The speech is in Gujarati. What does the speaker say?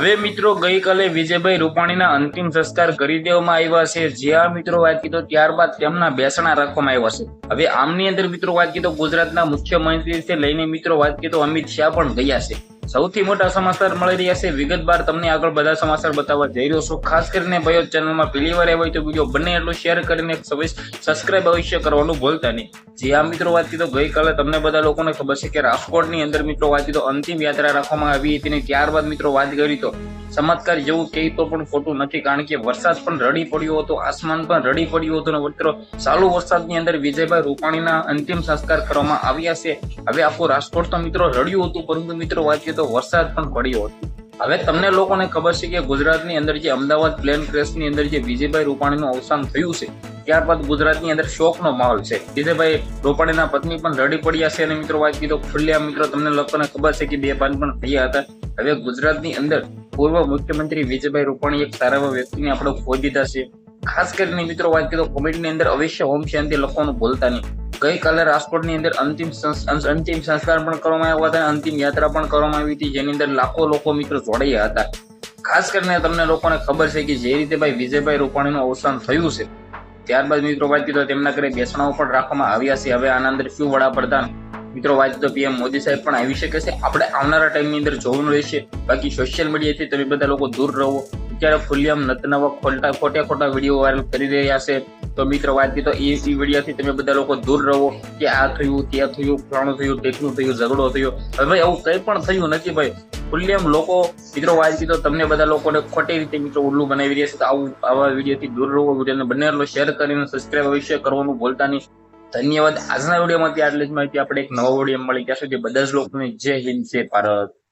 હવે મિત્રો ગઈકાલે વિજયભાઈ રૂપાણીના અંતિમ સંસ્કાર કરી દેવામાં આવ્યા છે. જ્યાં મિત્રો વાત કીધો ત્યારબાદ તેમના બેસણા રાખવામાં આવ્યા છે. હવે આમની અંદર મિત્રો વાત કીધો ગુજરાતના મુખ્યમંત્રી લઈને મિત્રો વાત કીધો અમિત શાહ પણ ગયા છે. સૌથી મોટા સમાચાર મળી રહ્યા છે. વિગતવાર તમને આગળ બધા સમાચાર બતાવવા જઈ રહ્યો છું. ખાસ કરીને ભાઈઓ ચેનલમાં પહેલી વાર હોય તો વીડિયો બંને એટલું શેર કરીને સબસ્ક્રાઇબ અવશ્ય કરવાનું ભૂલતા નહીં. જે આ મિત્રો વાત કીધો, ગઈકાલે તમને બધા લોકોને ખબર છે કે રાજકોટની અંદર મિત્રો વાત કીધો, અંતિમ યાત્રા રાખવામાં આવી હતી અને ત્યારબાદ મિત્રો વાત કરી તો ચમત્કાર જેવું કહી તો પણ ખોટું નથી, કારણ કે વરસાદ પણ રડી પડ્યો હતો, આસમાન પણ રડી પડ્યું હતું અને મિત્રો. ચાલુ વરસાદની અંદર વિજયભાઈ રૂપાણીના અંતિમ સંસ્કાર કરવામાં આવ્યા છે. હવે આખું રાજકોટ તો મિત્રો રડ્યું હતું, પરંતુ મિત્રો વાત તો વરસાદ પણ પડ્યો હતો. હવે તમને લોકોને ખબર છે કે ગુજરાતની અંદર જે અમદાવાદ પ્લેન ક્રેશની અંદર જે વિજયભાઈ રૂપાણીનું અવસાન થયું છે, ત્યારબાદ ગુજરાતની અંદર શોકનો માહોલ છે. વિજયભાઈ રૂપાણીના પત્ની પણ રડી પડ્યા છે અને મિત્રો વાત કીધો ખુલ્લા મિત્રો તમને લોકોને ખબર છે કે બે પાન પણ થયા હતા. હવે ગુજરાતની અંદર પૂર્વ મુખ્યમંત્રી વિજયભાઈ રૂપાણી એક સારા એવા વ્યક્તિને આપણે ખોઈ દીધા છે. ખાસ કરીને મિત્રો વાત કીધો કોમેડીની અંદર અવશ્ય હોમ શાંતિ લખવાનું ભૂલતા નહીં. ગઈકાલે રાજકોટની અંદર અંતિમ અંતિમ સંસ્કાર પણ કરવામાં આવ્યા હતા અને અંતિમ યાત્રા પણ કરવામાં આવી હતી, જેની અંદર લાખો લોકો મિત્રો જોડાયા હતા. ખાસ કરીને તમને લોકોને ખબર છે કે જે રીતે ભાઈ વિજયભાઈ રૂપાણીનું અવસાન થયું છે, ત્યારબાદ મિત્રો વાત કીધો તેમના ઘરે બેસણાઓ પણ રાખવામાં આવ્યા છે. હવે આના અંદર શું વડાપ્રધાન? મિત્રો વાત તો પીએમ મોદી સાહેબ પણ આવી શકે છે. આપણે આવનારા ટાઈમની અંદર જોવાનું રહેશે. બાકી સોશિયલ મીડિયાથી તમે બધા લોકો દૂર રહો. અત્યારે ખુલ્લેઆમ નતનવા ખોટા ખોટા ખોટા વીડિયો વાયરલ કરી રહ્યા છે. તો મિત્રો વાતચીત તો એ વિડીયોથી તમે બધા લોકો દૂર રહો. કે આ થયું ત્યાં થયું, ફલાણું થયું ટેકનું થયું, ઝઘડો થયો. હવે ભાઈ, આવું કંઈ પણ થયું નથી ભાઈ. ખુલ્લેઆમ લોકો, મિત્રો, વાત કરી તો તમને બધા લોકોને ખોટી રીતે મિત્રો ઉલ્લુ બનાવી રહ્યા છે. તો આવું આવા વિડીયોથી દૂર રહો, વિડીયોને બંને શેર કરીને સબસ્ક્રાઇબ અવશ્ય કરવાનું ભૂલતા નહીં. ધન્યવાદ. આજના વિડીયોમાંથી આટલી જ માહિતી. આપણે એક નવો વીડિયો મળી ત્યાં સુધી બધા જ લોકોને જય હિન્દ, જય ભારત.